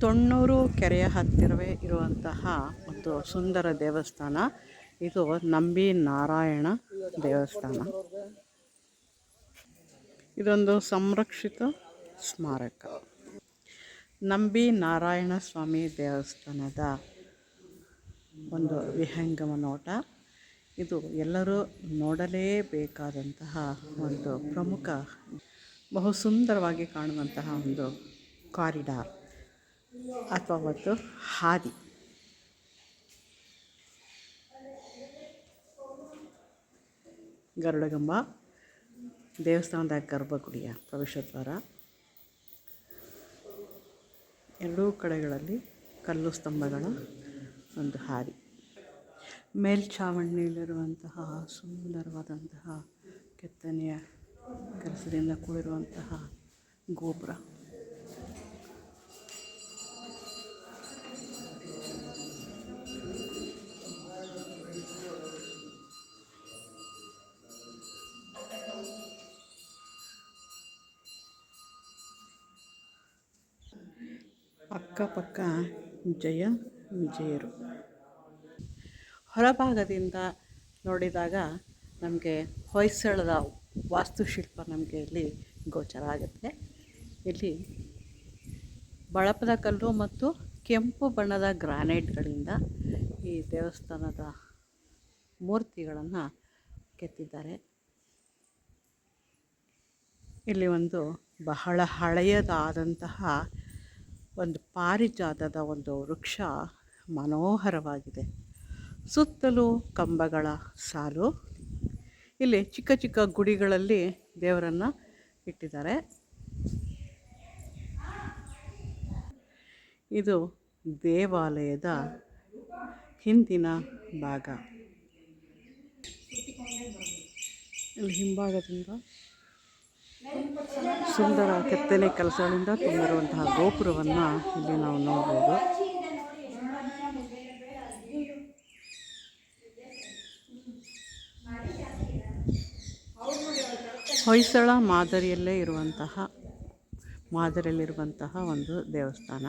ತೊಣ್ಣೂರು ಕೆರೆಯ ಹತ್ತಿರವೇ ಇರುವಂತಹ ಒಂದು ಸುಂದರ ದೇವಸ್ಥಾನ. ಇದು ನಂಬಿ ನಾರಾಯಣ ದೇವಸ್ಥಾನ. ಇದೊಂದು ಸಂರಕ್ಷಿತ ಸ್ಮಾರಕ. ನಂಬಿ ನಾರಾಯಣ ಸ್ವಾಮಿ ದೇವಸ್ಥಾನದ ಒಂದು ವಿಹಂಗಮ ನೋಟ. ಇದು ಎಲ್ಲರೂ ನೋಡಲೇಬೇಕಾದಂತಹ ಒಂದು ಪ್ರಮುಖ ಬಹು ಸುಂದರವಾಗಿ ಕಾಣುವಂತಹ ಒಂದು ಕಾರಿಡಾರ್. ಅಥವಾ ಒಂದು ಹಾದಿ. ಗರುಡಗಂಬ, ದೇವಸ್ಥಾನದ ಗರ್ಭಗುಡಿಯ ಪ್ರವೇಶದ್ವಾರ. ಎರಡೂ ಕಡೆಗಳಲ್ಲಿ ಕಲ್ಲು ಸ್ತಂಭಗಳ ಒಂದು ಹಾದಿ. ಮೇಲ್ಛಾವಣಿಯಲ್ಲಿರುವಂತಹ ಸುಂದರವಾದಂತಹ ಕೆತ್ತನೆಯ ಕೆಲಸದಿಂದ ಕೂಡಿರುವಂತಹ ಗೋಪುರ. ಅಕ್ಕಪಕ್ಕ ಜಯ ವಿಜಯರು. ಹೊರಭಾಗದಿಂದ ನೋಡಿದಾಗ ನಮಗೆ ಹೊಯ್ಸಳದ ವಾಸ್ತುಶಿಲ್ಪ ನಮಗೆ ಇಲ್ಲಿ ಗೋಚರ ಆಗುತ್ತೆ. ಇಲ್ಲಿ ಬಳಪದ ಕಲ್ಲು ಮತ್ತು ಕೆಂಪು ಬಣ್ಣದ ಗ್ರಾನೈಟ್ಗಳಿಂದ ಈ ದೇವಸ್ಥಾನದ ಮೂರ್ತಿಗಳನ್ನು ಕೆತ್ತಿದ್ದಾರೆ. ಇಲ್ಲಿ ಒಂದು ಬಹಳ ಹಳೆಯದಾದಂತಹ ಒಂದು ಪಾರಿಜಾತದ ಒಂದು ವೃಕ್ಷ ಮನೋಹರವಾಗಿದೆ. ಸುತ್ತಲೂ ಕಂಬಗಳ ಸಾಲು. ಇಲ್ಲಿ ಚಿಕ್ಕ ಚಿಕ್ಕ ಗುಡಿಗಳಲ್ಲಿ ದೇವರನ್ನು ಇಟ್ಟಿದ್ದಾರೆ. ಇದು ದೇವಾಲಯದ ಹಿಂದಿನ ಭಾಗ. ಇಲ್ಲಿ ಹಿಂಭಾಗದಿಂದ ಸುಂದರ ಕೆತ್ತನೆ ಕೆಲಸಗಳಿಂದ ತುಂಬಿರುವಂತಹ ಗೋಪುರವನ್ನು ಇಲ್ಲಿ ನಾವು ನೋಡ್ಬೋದು. ಹೊಯ್ಸಳ ಮಾದರಿಯಲ್ಲೇ ಇರುವಂತಹ, ಮಾದರಿಯಲ್ಲಿರುವಂತಹ ಒಂದು ದೇವಸ್ಥಾನ.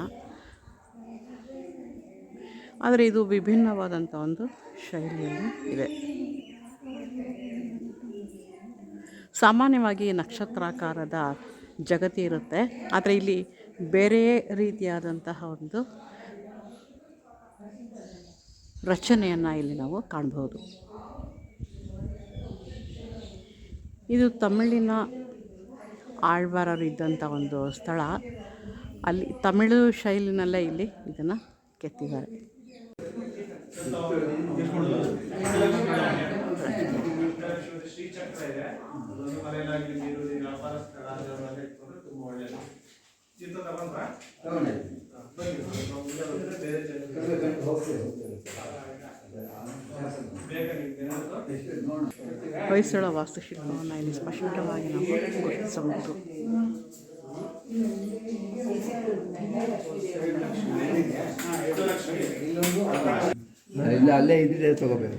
ಆದರೆ ಇದು ವಿಭಿನ್ನವಾದಂಥ ಒಂದು ಶೈಲಿಯಲ್ಲಿ ಇದೆ. ಸಾಮಾನ್ಯವಾಗಿ ನಕ್ಷತ್ರಾಕಾರದ ಜಗತಿ ಇರುತ್ತೆ. ಆದರೆ ಇಲ್ಲಿ ಬೇರೆ ರೀತಿಯಾದಂತಹ ಒಂದು ರಚನೆಯನ್ನು ಇಲ್ಲಿ ನಾವು ಕಾಣಬಹುದು. ಇದು ತಮಿಳಿನ ಆಳ್ವಾರರು ಇದ್ದಂಥ ಒಂದು ಸ್ಥಳ. ಅಲ್ಲಿ ತಮಿಳು ಶೈಲಿನಲ್ಲೇ ಇಲ್ಲಿ ಇದನ್ನು ಕೆತ್ತಿದ್ದಾರೆ. ಶ್ರೀಚಕ್ರ ಇದೆ. ಅದೊಂದು ಮನೆಯಲ್ಲಾಗಿ ನೀರು ವ್ಯಾಪಾರ ಸ್ಥಳ ಅದೆಲ್ಲ ಇಟ್ಕೊಂಡ್ರೆ ತುಂಬ ಒಳ್ಳೆಯದು ಚಿತ್ರ ತಗೊಂಡ್ರ ಬೇರೆ ಹೊಯ್ಸಳ ವಾಸ್ತುಶಿಲ್ಪವನ್ನು ಇಲ್ಲಿ ಸ್ಪಷ್ಟವಾಗಿ ನಾವು ಗುರುತಿಸಬಹುದು ಇಲ್ಲ ಅಲ್ಲೇ ಇದ್ದಿದೆ ತಗೋಬೇಕು.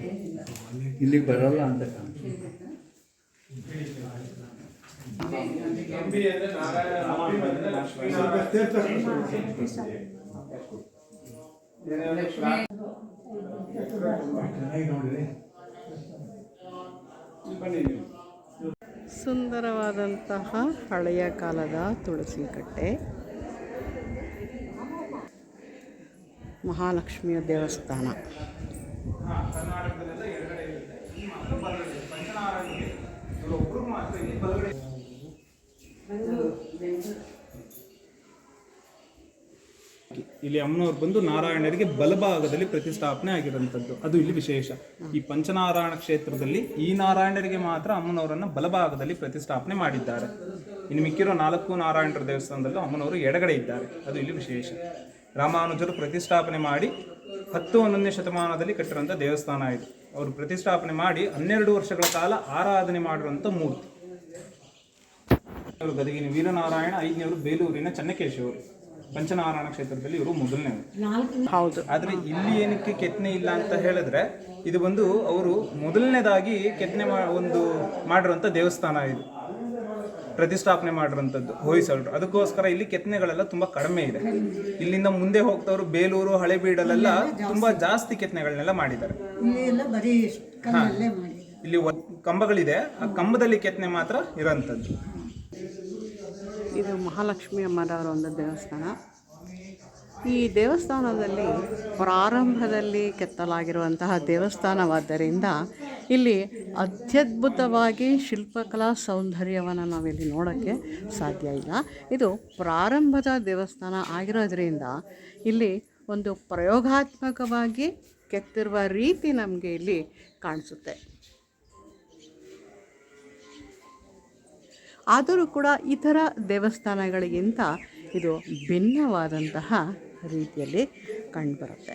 ಇಲ್ಲಿಗೆ ಬರಲ್ಲ ಅಂತ ಕಾಣ್ತದೆ. ಸುಂದರವಾದಂತಹ ಹಳೆಯ ಕಾಲದ ತುಳಸಿ ಕಟ್ಟೆ ಮಹಾಲಕ್ಷ್ಮಿಯ ದೇವಸ್ಥಾನ. ಇರುತ್ತೆ ಮಾತ್ರ ಬಲಗಡೆ ಪಂಚನಾರಾಯಣಗೆ ಒಬ್ರು ಮಾತ್ರ ಇಲ್ಲಿ ಅಮ್ಮನವ್ರು ಬಂದು ನಾರಾಯಣರಿಗೆ ಬಲಭಾಗದಲ್ಲಿ ಪ್ರತಿಷ್ಠಾಪನೆ ಆಗಿರುವಂಥದ್ದು. ಅದು ಇಲ್ಲಿ ವಿಶೇಷ. ಈ ಪಂಚನಾರಾಯಣ ಕ್ಷೇತ್ರದಲ್ಲಿ ಈ ನಾರಾಯಣರಿಗೆ ಮಾತ್ರ ಅಮ್ಮನವರನ್ನ ಬಲಭಾಗದಲ್ಲಿ ಪ್ರತಿಷ್ಠಾಪನೆ ಮಾಡಿದ್ದಾರೆ. ಇನ್ನು ಮಿಕ್ಕಿರೋ ನಾಲ್ಕು ನಾರಾಯಣರ ದೇವಸ್ಥಾನದಲ್ಲೂ ಅಮ್ಮನವರು ಎಡಗಡೆ ಇದ್ದಾರೆ. ಅದು ಇಲ್ಲಿ ವಿಶೇಷ. ರಾಮಾನುಜರು ಪ್ರತಿಷ್ಠಾಪನೆ ಮಾಡಿ ಹತ್ತು ಹನ್ನೊಂದನೇ ಶತಮಾನದಲ್ಲಿ ಕಟ್ಟಿರುವಂಥ ದೇವಸ್ಥಾನ ಇದು. ಅವರು ಪ್ರತಿಷ್ಠಾಪನೆ ಮಾಡಿ ಹನ್ನೆರಡು ವರ್ಷಗಳ ಕಾಲ ಆರಾಧನೆ ಮಾಡಿರುವಂಥ ಮೂರ್ತಿ. ಗದಗಿನ ವೀರನಾರಾಯಣ ಐದನೇವರು ಬೇಲೂರಿನ ಚನ್ನಕೇಶವರು ಪಂಚನಾರಾಯಣ ಕ್ಷೇತ್ರದಲ್ಲಿ ಇವರು ಮೊದಲನೇ ಹೌದು. ಆದ್ರೆ ಇಲ್ಲಿ ಏನಕ್ಕೆ ಕೆತ್ತನೆ ಇಲ್ಲ ಅಂತ ಹೇಳಿದ್ರೆ ಇದು ಬಂದು ಅವರು ಮೊದಲನೇದಾಗಿ ಕೆತ್ತನೆ ಮಾ ಒಂದು ಮಾಡಿರುವಂತ ದೇವಸ್ಥಾನ ಇದು. ಪ್ರತಿಷ್ಠಾಪನೆ ಮಾಡಿರೋಂಥದ್ದು ಹೊಯ್ಸಳರು ಅದಕ್ಕೋಸ್ಕರ ಇಲ್ಲಿ ಕೆತ್ತನೆಗಳೆಲ್ಲ ತುಂಬಾ ಕಡಿಮೆ ಇದೆ. ಇಲ್ಲಿಂದ ಮುಂದೆ ಹೋಗ್ತವ್ರು ಬೇಲೂರು ಹಳೆಬೀಡಲ್ಲೆಲ್ಲ ತುಂಬಾ ಜಾಸ್ತಿ ಕೆತ್ತನೆಗಳನ್ನೆಲ್ಲ ಮಾಡಿದ್ದಾರೆ. ಇಲ್ಲಿ ಎಲ್ಲ ಬರೀ ಕಲ್ಲಲ್ಲೇ ಮಾಡಿದ್ದಾರೆ. ಇಲ್ಲಿ ಒಂದ್ ಕಂಬಗಳಿದೆ. ಆ ಕಂಬದಲ್ಲಿ ಕೆತ್ತನೆ ಮಾತ್ರ ಇರೋಂಥದ್ದು. ಇದು ಮಹಾಲಕ್ಷ್ಮಿ ಅಮ್ಮನವರ ಒಂದು ದೇವಸ್ಥಾನ. ಈ ದೇವಸ್ಥಾನದಲ್ಲಿ ಪ್ರಾರಂಭದಲ್ಲಿ ಕೆತ್ತಲಾಗಿರುವಂತಹ ದೇವಸ್ಥಾನವಾದ್ದರಿಂದ ಇಲ್ಲಿ ಅತ್ಯದ್ಭುತವಾಗಿ ಶಿಲ್ಪಕಲಾ ಸೌಂದರ್ಯವನ್ನು ನಾವಿಲ್ಲಿ ನೋಡೋಕ್ಕೆ ಸಾಧ್ಯ ಇಲ್ಲ. ಇದು ಪ್ರಾರಂಭದ ದೇವಸ್ಥಾನ ಆಗಿರೋದ್ರಿಂದ ಇಲ್ಲಿ ಒಂದು ಪ್ರಯೋಗಾತ್ಮಕವಾಗಿ ಕೆತ್ತಿರುವ ರೀತಿ ನಮಗೆ ಇಲ್ಲಿ ಕಾಣಿಸುತ್ತೆ. ಆದರೂ ಕೂಡ ಇತರ ದೇವಸ್ಥಾನಗಳಿಗಿಂತ ಇದು ಭಿನ್ನವಾದಂತಹ ರೀತಿಯಲ್ಲಿ ಕಂಡುಬರುತ್ತೆ.